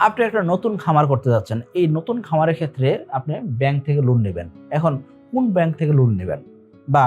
আপনি একটা নতুন খামার করতে যাচ্ছেন, এই নতুন খামারের ক্ষেত্রে আপনি ব্যাংক থেকে লোন নেবেন। এখন কোন ব্যাংক থেকে লোন নেবেন? বা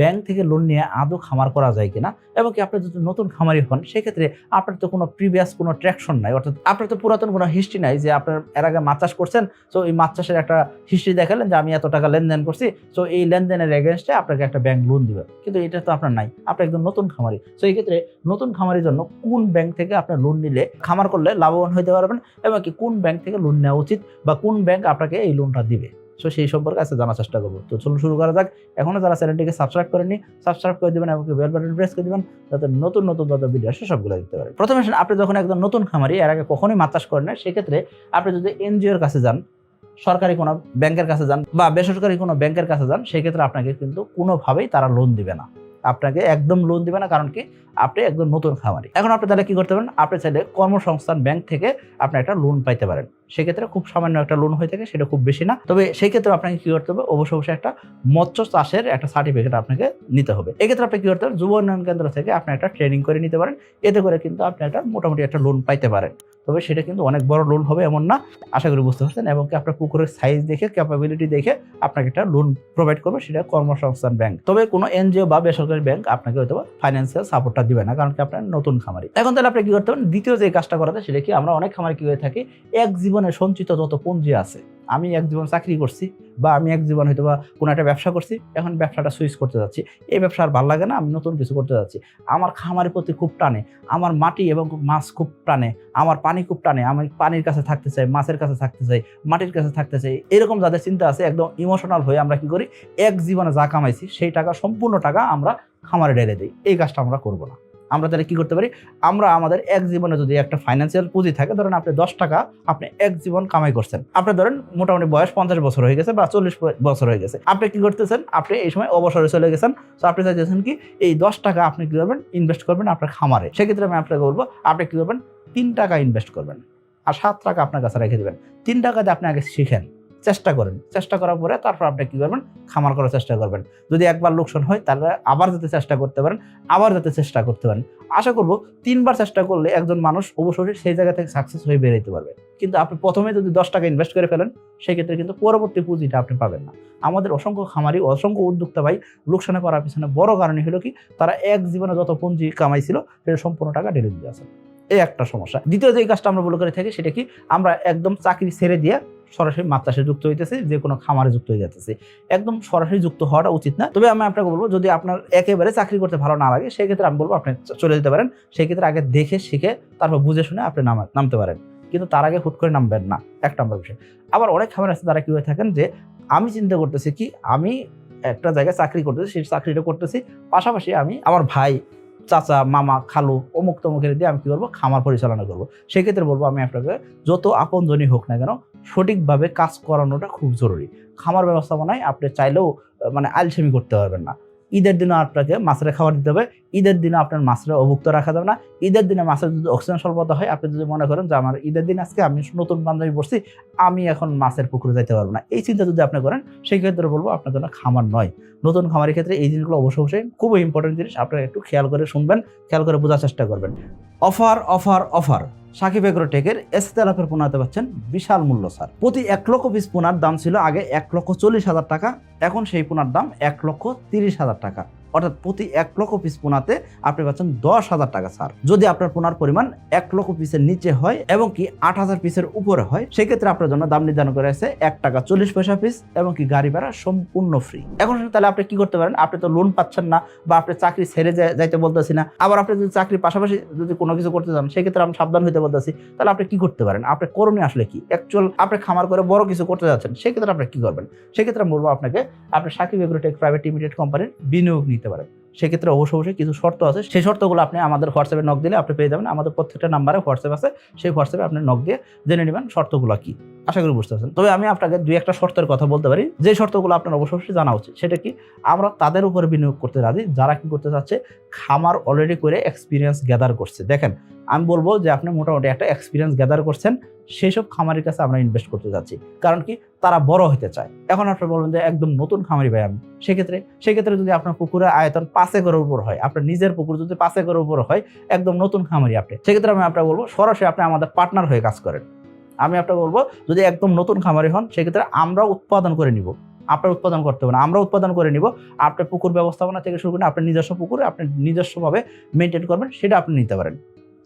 ব্যাংক থেকে লোন নিয়ে আদৌ খামার করা যায় কিনা, এবং কি আপনি যদি নতুন খামারি হন, সেক্ষেত্রে আপনার তো কোনো প্রিভিয়াস কোনো ট্র্যাকশন নাই। অর্থাৎ আপনার তো পুরাতন কোনো হিস্ট্রি নাই যে আপনার এর আগে মাছ চাষ করছেন তো এই মাছ চাষের একটা হিস্ট্রি দেখালেন যে আমি এত টাকা লেনদেন করছি তো এই লেনদেনের এগেনস্টে আপনাকে একটা ব্যাংক লোন দিবে। কিন্তু এটা তো আপনার নাই, আপনি একদম নতুন খামারি। তো এই ক্ষেত্রে নতুন খামারির জন্য কোন ব্যাংক থেকে আপনার লোন নিলে খামার করলে লাভবান হইতে পারবেন, এবং কি কোন ব্যাংক থেকে লোন নেওয়া উচিত, বা কোন ব্যাংক আপনাকে এই লোনটা দিবে? সো সেই সম্পর্কে আজকে জানার চেষ্টা করব। তো চলুন শুরু করা যাক। এখনও যারা চ্যানেলটিকে সাবস্ক্রাইব করেনি সাবস্ক্রাইব করে দেবেন এবং বেল বাটন প্রেস করে দেবেন, যাতে নতুন নতুন যত ভিডিও আসে সবগুলো দেখতে পারেন। প্রথমে আপনি যখন একদম নতুন খামারি, এর আগে কখনোই মাছ চাষ করেন না, সেক্ষেত্রে আপনি যদি এনজিওর কাছে যান, সরকারি কোনো ব্যাংকের কাছে যান বা বেসরকারি কোনো ব্যাংকের কাছে যান, সেক্ষেত্রে আপনাকে কিন্তু কোনোভাবেই তারা লোন দিবে না। আপনাকে একদম লোন দিবে না, কারণ কি আপনি একদম নতুন খামারি। এখন আপনি তাহলে কি করতে পারেন? আপনি চাইলে কর্মসংস্থান ব্যাংক থেকে আপনি একটা লোন পাইতে পারেন। সেক্ষেত্রে খুব সামান্য একটা লোন হয়ে থাকে, সেটা খুব বেশি না। তবে সেই ক্ষেত্রে আপনাকে কি করতে হবে? অবশ্য অবশ্যই একটা মৎস্য চাষের একটা সার্টিফিকেট আপনাকে নিতে হবে। এক্ষেত্রে আপনি কি করতে পারেন? যুব উন্নয়ন কেন্দ্র থেকে আপনি একটা ট্রেনিং করে নিতে পারেন। এতে করে কিন্তু আপনি একটা মোটামুটি একটা লোন পাইতে পারেন। তবে সেটা কিন্তু অনেক বড় লোন হবে এমন না। আশা করি বুঝতে পারছেন এবং আপনার পুকুরের সাইজ দেখে ক্যাপাবিলিটি দেখে আপনাকে একটা লোন প্রোভাইড করবে, সেটা কর্মসংস্থান ব্যাংক তবে কোনো এনজিও বা বেসরকারি ব্যাংক আপনাকে হয়তো ফাইন্যান্সিয়াল সাপোর্টটা দিবে না, কারণ কি আপনার নতুন খামারি। এখন তাহলে আপনি কি করতে পারেন? দ্বিতীয় যে কাজটা করাতে, সেটা কি আমরা অনেক খামারি কি হয়ে থাকি? এক জীবনে সঞ্চিত যত পুঁজি আছে আমি এক জীবন চাকরি করছি বা আমি এক জীবন হয়তো বা কোনো একটা ব্যবসা করছি, এখন ব্যবসাটা সুইচ করতে যাচ্ছি। এই ব্যবসা আর ভালো লাগে না, আমি নতুন কিছু করতে যাচ্ছি। আমার খামারের প্রতি খুব টানে, আমার মাটি এবং মাছ খুব টানে, আমার পানি খুব টানে, আমি পানির কাছে থাকতে চাই, মাছের কাছে থাকতে চাই, মাটির কাছে থাকতে চাই, এরকম যাদের চিন্তা আছে, একদম ইমোশনাল হয়ে আমরা কি করি? এক জীবনে যা কামাইছি, সেই টাকা, সম্পূর্ণ টাকা আমরা খামারে ঢেলে দিই। এই কাজটা আমরা করব না। আমরা তাহলে কি করতে পারি? আমরা আমাদের এক জীবনে যদি একটা ফাইন্যান্সিয়াল পুঁজি থাকে, ধরেন আপনি দশ টাকা আপনি এক জীবন কামাই করছেন। আপনি ধরেন মোটামুটি বয়স পঞ্চাশ বছর হয়ে গেছে বা চল্লিশ বছর হয়ে গেছে। আপনি কি করতেছেন? আপনি এই সময় অবসরে চলে গেছেন। তো আপনি চাইতেছেন কি, এই দশ টাকা আপনি কি করবেন? ইনভেস্ট করবেন আপনার খামারে। সেক্ষেত্রে আমি আপনাকে বলব, আপনি কি করবেন? তিন টাকা ইনভেস্ট করবেন। আর সাত টাকা আপনার কাছে রেখে দেবেন। তিন টাকাতে আপনি আগে শিখেন। চেষ্টা করেন। চেষ্টা করার পরে তারপর আপনি কী করবেন? খামার করার চেষ্টা করবেন। যদি একবার লোকসান হয়, তাহলে আবার যাতে চেষ্টা করতে পারেন, আবার যাতে চেষ্টা করতে পারেন। আশা করব তিনবার চেষ্টা করলে একজন মানুষ অবশ্যই সেই জায়গা থেকে সাকসেস হয়ে বেরোতে পারবে। কিন্তু আপনি প্রথমে যদি দশ টাকা ইনভেস্ট করে ফেলেন, সেক্ষেত্রে কিন্তু পরবর্তী পুঁজিটা আপনি পাবেন না। আমাদের অসংখ্য খামারি, অসংখ্য উদ্যোক্তা ভাই লোকসানে করার পিছনে বড় কারণই হলো কি, তারা এক জীবনে যত পুঁজি কামাইছিল, সেটা সম্পূর্ণ টাকা ঢেলে দিয়ে এই একটা সমস্যা। দ্বিতীয় যে কাজটা আমরা বলে করে থাকি, সেটা কি, আমরা একদম চাকরি ছেড়ে দিয়ে সরাসরি মাছ চাষে যুক্ত হইতেছে, যে কোনো খামারে যুক্ত হয়ে যাচ্ছে একদম সরাসরি যুক্ত হওয়াটা উচিত না। তবে আমি আপনাকে বলব, যদি আপনার একেবারে চাকরি করতে ভালো না লাগে, সেক্ষেত্রে আমি বলব আপনি চলে যেতে পারেন। সেক্ষেত্রে আগে দেখে, শিখে, তারপর বুঝে শুনে আপনি নামা, নামতে পারেন। কিন্তু তার আগে হুট করে নামবেন না। এক নম্বর বিষয়। আবার অনেক খামার আছে তারা কি হয়ে থাকেন যে, আমি চিন্তা করতেছি কি, আমি একটা জায়গায় চাকরি করতেছি, সেই চাকরিটা করতেছি, পাশাপাশি আমি, আমার ভাই চাচা, মামা, খালু অমুক তমুকের দিয়ে আমি কী করব? খামার পরিচালনা করব। সেক্ষেত্রে বলব আমি আপনাকে, যত আপনজনই হোক না কেন, সঠিকভাবে কাজ করানোটা খুব জরুরি। খামার ব্যবস্থাপনায় আপনি চাইলেও মানে আলসেমি করতে পারবেন না। ঈদের দিনে আপনাকে মাছের খাবার দিতে হবে। ঈদের দিনে আপনার মাছের অভুক্ত রাখা যাবে না। ঈদের দিনে মাছের যদি অক্সিজেন স্বল্পতা হয়, আপনি যদি মনে করেন যে আমার ঈদের দিন আজকে আমি নতুন বান্ধবী পড়ছি আমি এখন মাছের পুকুরে যাইতে পারব না। এই চিন্তা যদি আপনি করেন সেই ক্ষেত্রে বলব আপনার জন্য খামার নয়। নতুন খামারের ক্ষেত্রে এই জিনিসগুলো অবশ্যই অবশ্যই খুবই ইম্পর্টেন্ট জিনিস। আপনারা একটু খেয়াল করে শুনবেন, খেয়াল করে বোঝার চেষ্টা করবেন। Offer offer offer. Sakib agro এগ্রোটেকের এস্তেলাফের পোনাতে পাচ্ছেন বিশাল মূল্য, স্যার। প্রতি এক লক্ষ পিস পোনার দাম ছিল আগে এক লক্ষ চল্লিশ হাজার টাকা, এখন সেই পোনার দাম এক লক্ষ তিরিশ হাজার টাকা। অর্থাৎ প্রতি এক লক্ষ পিস পোনাতে আপনি পাচ্ছেন দশ হাজার টাকা ছাড়। যদি আপনার পোনার পরিমাণ এক লক্ষ পিসের নিচে হয় এবং কি আট হাজার পিসের উপরে হয়, সেক্ষেত্রে আপনার জন্য দাম নির্ধারণ করে আছে এক টাকা চল্লিশ পয়সা পিস এবং কি গাড়ি ভাড়া সম্পূর্ণ ফ্রি এখন তাহলে আপনি কি করতে পারেন? আপনি তো লোন পাচ্ছেন না বা আপনি চাকরি ছেড়ে যাইতে বলতেছি না। আবার আপনি যদি চাকরির পাশাপাশি যদি কোনো কিছু করতে চান, সেক্ষেত্রে আমি সাবধান হইতে বলতেছি। তাহলে আপনি কি করতে পারেন? আপনি করণীয় আসলে কি? অ্যাকচুয়াল আপনি খামার করে বড় কিছু করতে যাচ্ছেন, সেক্ষেত্রে আপনি কি করবেন? সেক্ষেত্রে আমি বলব আপনাকে, আপনি সাকিব এগ্রোটেক প্রাইভেট লিমিটেড কোম্পানির বিনিয়োগ নিতে পারেন। সেক্ষেত্রে অবশ্য অবশ্যই কিছু শর্ত আছে। সেই শর্তগুলো আপনি আমাদের হোয়াটসঅ্যাপে নক দিলে আপনি পেয়ে যাবেন। আমাদের প্রত্যেকটা নাম্বারে হোয়াটসঅ্যাপ আছে। সেই হোয়াটসঅ্যাপে আপনি নক দিয়ে জেনে নেবেন শর্তগুলো কি। আশা করি বুঝতে পারছেন। তবে আমি আপনাকে দুই একটা শর্তের কথা বলতে পারি। যে শর্তগুলো আপনার অবশ্য অবশ্যই জানা উচিত, সেটা কি? আমরা তাদের উপরে বিনিয়োগ করতে রাজি। যারা কি করতে চাচ্ছে? খামার অলরেডি করে এক্সপিরিয়েন্স গ্যাদার করছে। দেখেন আমি বলব যে আপনি মোটামুটি একটা এক্সপিরিয়েন্স গ্যাদার করছেন সেই সব খামারের কাছে আমরা ইনভেস্ট করতে যাচ্ছি। কারণ কি? তারা বড় হতে চায়। এখন আপনি বলবেন যে একদম নতুন খামারি ভাই আমি। সেক্ষেত্রে সেক্ষেত্রে যদি আপনার পুকুরের আয়তন পাঁচ একরের উপর হয়, আপনার নিজের পুকুর যদি পাঁচ একরের উপর হয়, একদম নতুন খামারি আপনি। সেক্ষেত্রে আমি আপনাকে বলব, সরাসরি আপনি আমাদের পার্টনার হয়ে কাজ করেন। আমি আপনাকে বলব, যদি একদম নতুন খামারি হন, সেক্ষেত্রে আমরা উৎপাদন করে নিব। আপনার উৎপাদন করতে হবে না আমরা উৎপাদন করে নিব। আপনার পুকুর ব্যবস্থাপনা থেকে শুরু করে আপনার নিজস্ব পুকুরে আপনি নিজস্বভাবে মেনটেন করবেন, সেটা আপনি নিতে পারেন।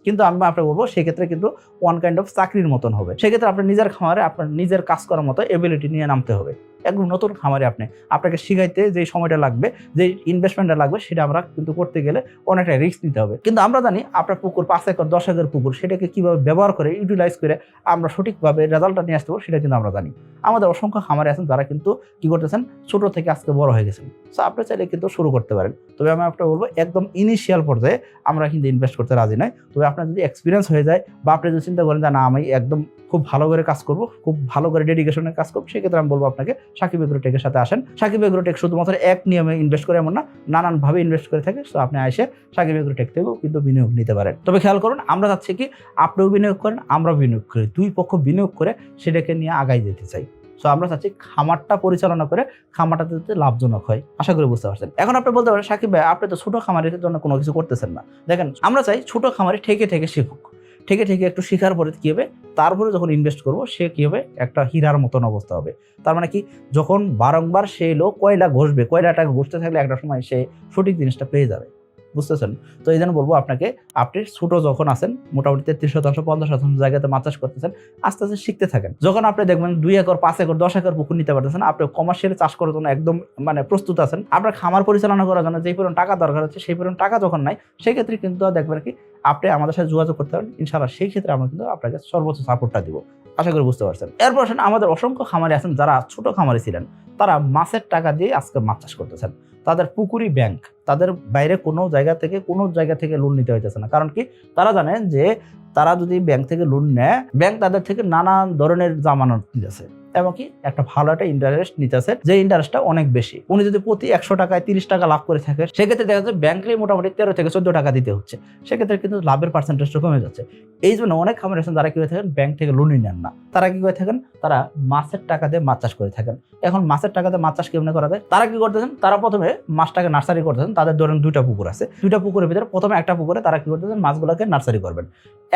কিন্তু আমি আপনাকে বলব, সেক্ষেত্রে কিন্তু ওয়ান কাইন্ড অফ চাকরির মতন হবে। সেক্ষেত্রে আপনার নিজের খামারে আপনার নিজের কাজ করার মতো এবিলিটি নিয়ে নামতে হবে। একদম নতুন খামারে আপনি, আপনাকে শিখাইতে যে সময়টা লাগবে, যে ইনভেস্টমেন্টটা লাগবে, সেটা আমরা কিন্তু করতে গেলে অনেকটা রিস্ক নিতে হবে। কিন্তু আমরা জানি আপনার পুকুর পাঁচ একর, দশ একর পুকুর, সেটাকে কীভাবে ব্যবহার করে ইউটিলাইজ করে আমরা সঠিকভাবে রেজাল্টটা নিয়ে আসতে পারব, সেটা কিন্তু আমরা জানি। আমাদের অসংখ্য খামারে আছেন যারা কিন্তু কি করতেছেন, ছোট থেকে আজকে বড় হয়ে গেছেন। সো আপনি চাইলে কিন্তু শুরু করতে পারেন। তবে আমি আপনাকে বলব, একদম ইনিশিয়াল পর্যায়ে আমরা কিন্তু ইনভেস্ট করতে রাজি নয়। তবে আপনার যদি এক্সপিরিয়েন্স হয়ে যায় বা আপনি যদি চিন্তা করেন যে, না, আমি একদম খুব ভালো করে কাজ করব, খুব ভালো করে ডেডিকেশনের কাজ করব, সেক্ষেত্রে আমি বলব আপনাকে, সাকিব এগ্রোটেকের সাথে আসেন। সাকিব এগ্রোটেক শুধুমাত্র এক নিয়মে ইনভেস্ট করে এমন না, নানানভাবে ইনভেস্ট করে থাকে। সো আপনি এসে সাকিব এগ্রোটেক থেকেও কিন্তু বিনিয়োগ নিতে পারেন। তবে খেয়াল করুন, আমরা চাচ্ছি কি, আপনিও বিনিয়োগ করেন, আমরাও বিনিয়োগ করি। দুই পক্ষ বিনিয়োগ করে সেটাকে নিয়ে আগাই যেতে চাই। সো আমরা চাচ্ছি খামারটা পরিচালনা করে খামারটা যাতে লাভজনক হয়। আশা করি বুঝতে পারছেন। এখন আপনি বলতে পারেন, সাকিব ভাই, আপনি তো ছোট খামারের জন্য কোনো কিছু করতেছেন না। দেখেন, আমরা চাই ছোট খামারে ঠেকে ঠেকে শিখুক। ঠেকে ঠেকে একটু শেখার পরে কী হবে? তারপরে যখন ইনভেস্ট করব, সে কী হবে? একটা হীরার মতন অবস্থা হবে। তার মানে কি? যখন বারংবার সে লোক কয়লা ঘষবে কয়লাটাকে ঘষতে থাকলে একটা সময় সে সঠিক জিনিসটা পেয়ে যাবে। বুঝতেছেন? তো এই জন্য বলব আপনাকে, আপনি ছোট যখন আছেন, মোটামুটি তেত্রিশ শতাংশ, পঞ্চাশ শতাংশ জায়গাতে মাছ চাষ করতেছেন, আস্তে আস্তে শিখতে থাকেন। যখন আপনি দেখবেন দুই একর, পাঁচ একর, দশ একর পুকুর নিতে পারতেছেন, আপনি কমার্শিয়াল চাষ করার জন্য একদম মানে প্রস্তুত আছেন। আপনার খামার পরিচালনা করার জন্য যেই পরিমাণ টাকা দরকার হচ্ছে, সেই পরিমাণ টাকা যখন নাই, সেক্ষেত্রে কিন্তু দেখবেন কি, আপনি আমাদের সাথে যোগাযোগ করতে পারেন। ইনশাআল্লাহ সেই ক্ষেত্রে আমরা কিন্তু আপনাকে সর্বোচ্চ সাপোর্টটা দিব। আশা করি বুঝতে পারছেন। এরপর আসেন, আমাদের অসংখ্য খামারি আছেন, যারা ছোট খামারি ছিলেন, তারা মাছের টাকা দিয়ে আজকে মাছ চাষ করতেছেন। তাদের পুকুরি ব্যাংক তাদের বাইরে কোনো জায়গা থেকে কোনো জায়গা থেকে লোন নিতে হইতেছে না। কারণ কি? তারা জানেন যে তারা যদি ব্যাংক থেকে লোন নেয় ব্যাংক তাদের থেকে নানান ধরনের জামানত দিতেছে। এমনকি একটা ভালো একটা ইন্টারেস্ট নিতেছে, যে ইন্টারেস্টটা অনেক বেশি। উনি যদি প্রতি একশো টাকায় তিরিশ টাকা লাভ করে থাকে, সেক্ষেত্রে দেখা যাচ্ছে ব্যাংকে মোটামুটি তেরো থেকে চোদ্দ টাকা দিতে হচ্ছে। সেক্ষেত্রে কিন্তু লাভের পার্সেন্টেজটা কমে যাচ্ছে। এই জন্য অনেক খামার আছেন যারা কি হয়ে থাকেন ব্যাংক থেকে লোনই নেন না। তারা কি করে থাকেন, তারা মাছের টাকা দিয়ে মাছ চাষ করে থাকেন। এখন মাছের টাকা দিয়ে মাছ চাষ কেমনে করা যায়? তারা কি করতেছেন, তারা প্রথমে মাছটাকে নার্সারি করতেছেন। তাদের ধরেন দুইটা পুকুর আছে। দুইটা পুকুরের ভিতরে প্রথমে একটা পুকুরে তারা কি করতেছেন, মাছগুলোকে নার্সারি করবেন।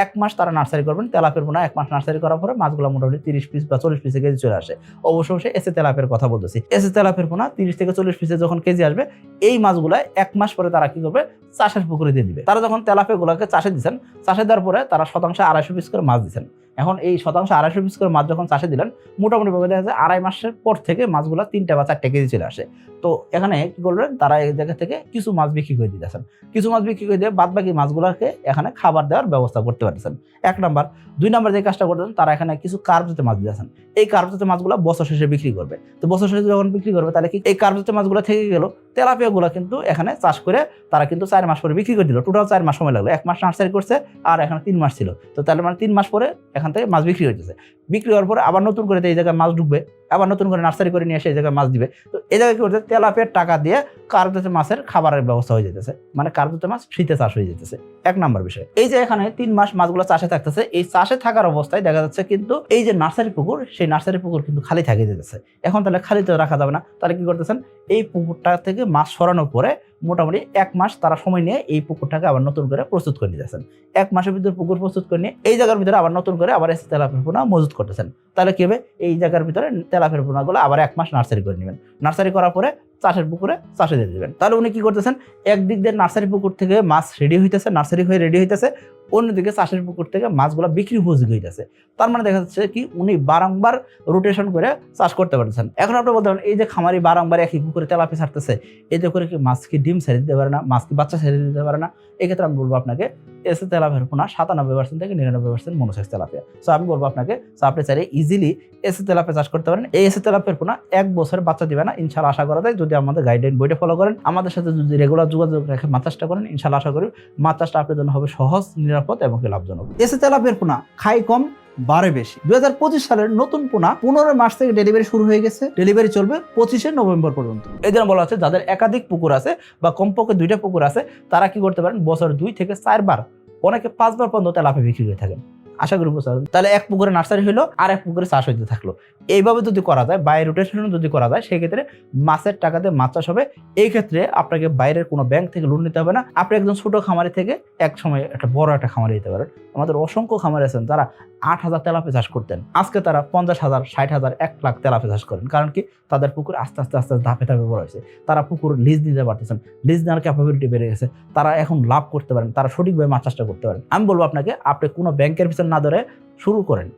এক মাস তারা নার্সারি করবেন তেলাপের পোনা এক মাস নার্সারি করার পরে মাছগুলো মোটামুটি তিরিশ পিস বা চল্লিশ পিসে কেজি চলে আসে। অবশ্য সে এসে তেলাপের কথা বলতেছি। এসে তেলাপের পোনা তিরিশ থেকে চল্লিশ পিসে যখন কেজি আসবে, এই মাছগুলো এক মাস পরে তারা কি করবে? চাষের পুকুরে দিয়ে দিবে। তারা যখন তেলাপে গুলাকে চাষে দিচ্ছেন চাষে দেওয়ার পরে তারা শতাংশে আড়াইশো পিস করে মাছ দিচ্ছেন এখন এই শতাংশ আড়াইশো পিস করে মাছ যখন চাষে দিলেন মোটামুটি ভাবে দেখা যায় আড়াই মাসের পর থেকে মাছগুলো তিনটা বা চারটে কেজি চলে আসে। তো এখানে কি করলেন? তারা এই জায়গা থেকে কিছু মাছ বিক্রি করে দিতেছেন। কিছু মাছ বিক্রি করে দিয়ে বাদ বাকি মাছগুলোকে এখানে খাবার দেওয়ার ব্যবস্থা করতে পারতেছেন। এক নাম্বার। দুই নাম্বার যে কাজটা করতেছেন, তারা এখানে কিছু কার্বজাতীয় মাছ দিতেছেন। এই কার্বজাতীয় মাছগুলো বছর শেষে বিক্রি করবে। তো বছর শেষে যখন বিক্রি করবে, তাহলে কি এই কার্বজাতীয় মাছগুলো থেকে গেল? তেলাপিয়াগুলো কিন্তু এখানে চাষ করে তারা কিন্তু চার মাস পরে বিক্রি করে দিল। টোটাল চার মাস সময় লাগল। এক মাস নার্সারি করছে আর এখানে তিন মাস ছিল। তো তাহলে মানে তিন মাস পরে এখান থেকে মাছ বিক্রি হইতেছে। বিক্রি হওয়ার পরে আবার নতুন করে এই জায়গায় মাছ ঢুকবে, আবার নতুন করে নার্সারি করে নিয়ে এসে এই জায়গায় মাছ দিবে। তো এই জায়গায় কি করছে তেলাপিয়ার টাকা দিয়ে কার্বজাতীয় মাছের খাবারের ব্যবস্থা হয়ে যেতেছে। মানে কার্বজাতীয় মাছ ফ্রিতে চাষ হয়ে যেতেছে। এক নম্বর বিষয়। এই যে এখানে তিন মাস মাছগুলো চাষে থাকতেছে, এই চাষে থাকার অবস্থায় দেখা যাচ্ছে কিন্তু এই যে নার্সারি পুকুর, সেই নার্সারি পুকুর কিন্তু খালি থাকে যেতেছে। এখন তাহলে খালি তো রাখা যাবে না। তাহলে কি করতেছেন? এই পুকুরটা থেকে মাছ সরানোর পরে মোটামুটি এক মাস তারা সময় নিয়ে এই পুকুরটাকে আবার নতুন করে প্রস্তুত করে নিতেছেন। এক মাসের ভিতরে পুকুর প্রস্তুত করে নিয়ে এই জায়গার ভিতরে আবার নতুন করে আবার এসে তেলাফের পোনা মজুত করতেছেন। তাহলে কি হবে? এই জায়গার ভিতরে তেলাফের পোনাগুলো আবার এক মাস নার্সারি করে নেবেন। নার্সারি করার পরে চাষের পুকুরে চাষে দিয়ে দেবেন। তাহলে উনি কি করতেছেন? একদিক দিয়ে নার্সারি পুকুর থেকে মাছ রেডি হইতেছে, নার্সারি হয়ে রেডি হইতেছে। অন্যদিকে চাষের পুকুর থেকে মাছগুলো বিক্রি উপযোগী হইতেছে। তার মানে দেখা যাচ্ছে কি উনি বারংবার রোটেশন করে চাষ করতে পারতেছেন। এখন আপনি বলতে পারেন, এই যে খামারি বারংবার একই পুকুরে তেলাপি ছাড়তেছে, এতে করে কি মাছ কি ডিম ছেড়ে দিতে পারে না, মাছ কি বাচ্চা ছেড়ে দিতে পারে না? এক্ষেত্রে আমি বলব আপনাকে, এসে তেলাপিয়ার পোনা সাতানব্বই পার্সেন্ট থেকে নিরানব্বই পার্সেন্ট মনোসেক্স তেলাপিয়া। সো আমি বলব আপনাকে সো আপনি চাইলে ইজিলি এসে তেলাপিয়া চাষ করতে পারেন। এই এসে তেলাপিয়ার পোনা এক বছর বাচ্চা দিবে না ইনশাল্লাহ আশা করা যায়। যদি আমাদের গাইডলাইন বইটা ফলো করেন, আমাদের সাথে যদি রেগুলার যোগাযোগ রেখে মাছ চাষটা করেন ইনশাল্লাহ আশা করি মাছ চাষটা আপনার জন্য হবে সহজ, নিরাপদ এবং লাভজনক। এসে তেলাপের পোনা খাই কম বারে বেশি। দু হাজার পঁচিশ সালের নতুন পোনা পনেরো মাস থেকে ডেলিভারি শুরু হয়ে গেছে। ডেলিভারি চলবে পঁচিশে নভেম্বর পর্যন্ত। এই জন্য বলা হচ্ছে যাদের একাধিক পুকুর আছে বা কমপক্ষে দুইটা পুকুর আছে তারা কি করতে পারেন? বছর দুই থেকে চারবার অনেকে পাঁচবার পর্যন্ত তেলাপে বিক্রি হয়ে থাকেন। আশা করি বুঝতে পারবেন তাহলে এক পুকুরে নার্সারি হলো আর এক পুকুরে চাষ হইতে থাকল। এইভাবে যদি করা যায়, বাই রোটেশন যদি করা যায়, সেক্ষেত্রে মাছের টাকাতে মাছ চাষ হবে। এই ক্ষেত্রে আপনাকে বাইরের কোনো ব্যাংক থেকে লোন নিতে হবে না। আপনি একজন ছোট খামারি থেকে এক সময় একটা বড় একটা খামারি দিতে পারেন। আমাদের অসংখ্য খামারি আছেন, তারা আট হাজার তেলাপি চাষ করতেন। আজকে তারা পঞ্চাশ হাজার, ষাট হাজার, এক লাখ তেলাপি চাষ করেন। কারণ কি? তাদের পুকুর আস্তে আস্তে আস্তে আস্তে ধাপে ধাপে বড় হয়েছে। তারা পুকুর লিজ নিতে পারতেছেন। লিজ নেওয়ার ক্যাপাবিলিটি বেড়ে গেছে। তারা এখন লাভ করতে পারেন। তারা সঠিকভাবে মাছ চাষটা করতে পারেন। আমি বলব আপনাকে, আপনি কোনো ব্যাংকের পিছনে না ধরে শুরু করেন,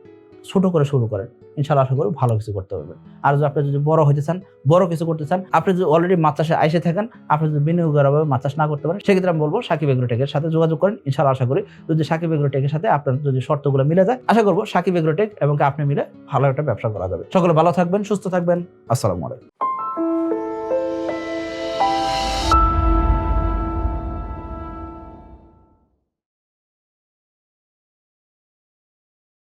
ছোট করে শুরু করেন ইনশাল্লাহ আশা করি ভালো কিছু করতে পারবেন। আর যদি আপনি যদি বড় হইতে চান, বড় কিছু করতে চান, আপনি যদি অলরেডি মাছ চাষে আইসে থাকেন, আপনি যদি বিনিয়োগভাবে মাছ চাষ না করতে পারেন, সেক্ষেত্রে আমি বলব সাকিব এগ্রোটেকের সাথে যোগাযোগ করেন। ইনশাল্লাহ আশা করি যদি সাকিব এগ্রোটেকের সাথে আপনার যদি শর্তগুলো মিলে যায়, আশা করব সাকিব এগ্রোটেক এবং আপনি মিলে ভালো একটা ব্যবসা করা যাবে। সকলে ভালো থাকবেন, সুস্থ থাকবেন। আসসালামু আলাইকুম।